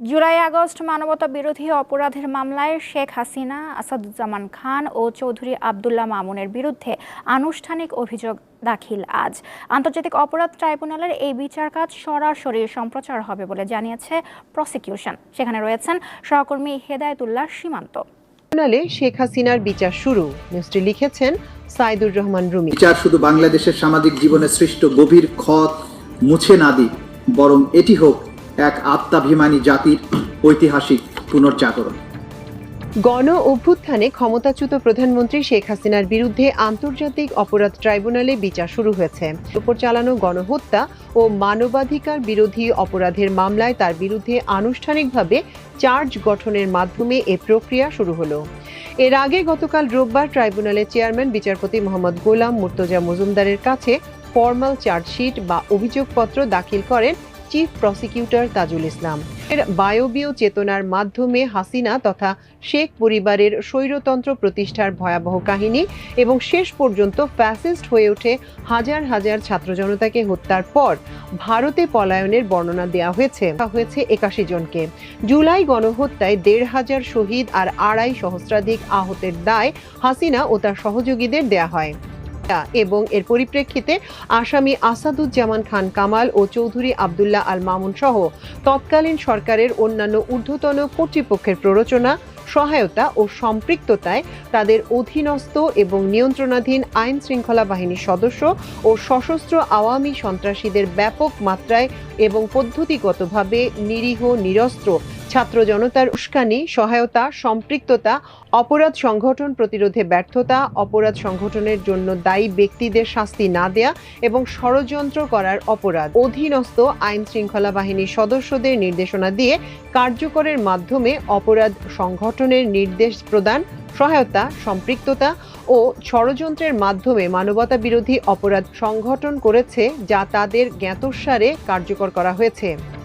July August মানবতা বিরোধী অপরাধের মামলায় শেখ হাসিনা আসাদুজ্জামান খান ও চৌধুরী আবদুল্লাহ মামুনের বিরুদ্ধে আনুষ্ঠানিক অভিযোগ দাখিল আজ। আন্তর্জাতিক অপরাধ ট্রাইব্যুনালের এই বিচার কাজ সরাসরি সম্প্রচার হবে বলে জানিয়েছে প্রসিকিউশন। সেখানে রয়েছেন সহকর্মী হেদায়েতুল্লাহ সীমান্ত। ট্রাইব্যুনালে শেখ হাসিনার বিচার শুরু। নিউজটি লিখেছেন সাইদুর রহমান রুমি। বিচার শুধু বাংলাদেশের সামাজিক জীবনে সৃষ্ট গভীর ক্ষত মুছে না দিক বরং এটি হোক এক আত্মাভিমানী জাতির ঐতিহাসিক পুনর্জাগরণ। গণ অভ্যুত্থানে ক্ষমতাচ্যুত প্রধানমন্ত্রী শেখ হাসিনার বিরুদ্ধে আন্তর্জাতিক অপরাধ ট্রাইব্যুনালে বিচার শুরু হয়েছে। উপর চালানো গণহত্যা ও মানবাধিকার বিরোধী অপরাধের মামলায় তার বিরুদ্ধে আনুষ্ঠানিকভাবে চার্জ গঠনের মাধ্যমে এ প্রক্রিয়া শুরু হলো। এর আগে গতকাল রোববার ট্রাইব্যুনালের চেয়ারম্যান বিচারপতি মোহাম্মদ গোলাম মুর্তজা মজুমদারের কাছে ফর্মাল চার্জশিট বা অভিযোগপত্র দাখিল করেন চিফ প্রসিকিউটর তাজুল ইসলাম এর বায়বীয় চেতনার মাধ্যমে হাসিনা তথা শেখ পরিবারের স্বৈরতন্ত্র প্রতিষ্ঠার ভয়াবহ কাহিনী এবং শেষ পর্যন্ত ফ্যাসিস্ট হয়ে ওঠে হাজার হাজার ছাত্র জনতাকে হত্যার পর ভারতে পলায়নের বর্ণনা দেওয়া হয়েছে। হয়েছে একাশি জনকে। জুলাই গণহত্যায় দেড় হাজার শহীদ আর আড়াই সহস্রাধিক আহতের দায় হাসিনা ও তার সহযোগীদের দেয়া হয়। এবং এর পরিপ্রেক্ষিতে আসামি আসাদুজ্জামান খান কামাল ও চৌধুরী আবদুল্লাহ আল মামুন সহ তৎকালীন সরকারের অন্যান্য ঊর্ধ্বতন কর্তৃপক্ষের প্ররোচনা, সহায়তা ও সম্পৃক্ততায় তাদের অধীনস্থ এবং নিয়ন্ত্রণাধীন আইন শৃঙ্খলা বাহিনীর সদস্য ও সশস্ত্র আওয়ামী সন্ত্রাসীদের ব্যাপক মাত্রায় এবং পদ্ধতিগতভাবে নিরীহ, নিরস্ত্র ছাত্র জনতার উস্কানি, সহায়তা, সম্পৃক্ততা, অপরাধ সংগঠন প্রতিরোধে ব্যর্থতা, অপরাধ সংগঠনের জন্য দায়ী ব্যক্তিদের শাস্তি না দেয়া এবং ষড়যন্ত্র করার অপরাধ। অধীনস্থ আইন শৃঙ্খলা বাহিনীর সদস্যদের নির্দেশনা দিয়ে কার্যকরের মাধ্যমে অপরাধ সংগঠনের নির্দেশ প্রদান, সহায়তা, সম্পৃক্ততা ও ষড়যন্ত্রের মাধ্যমে মানবতা বিরোধী অপরাধ সংগঠন করেছে যা তাদের জ্ঞাতসারে কার্যকর করা হয়েছে।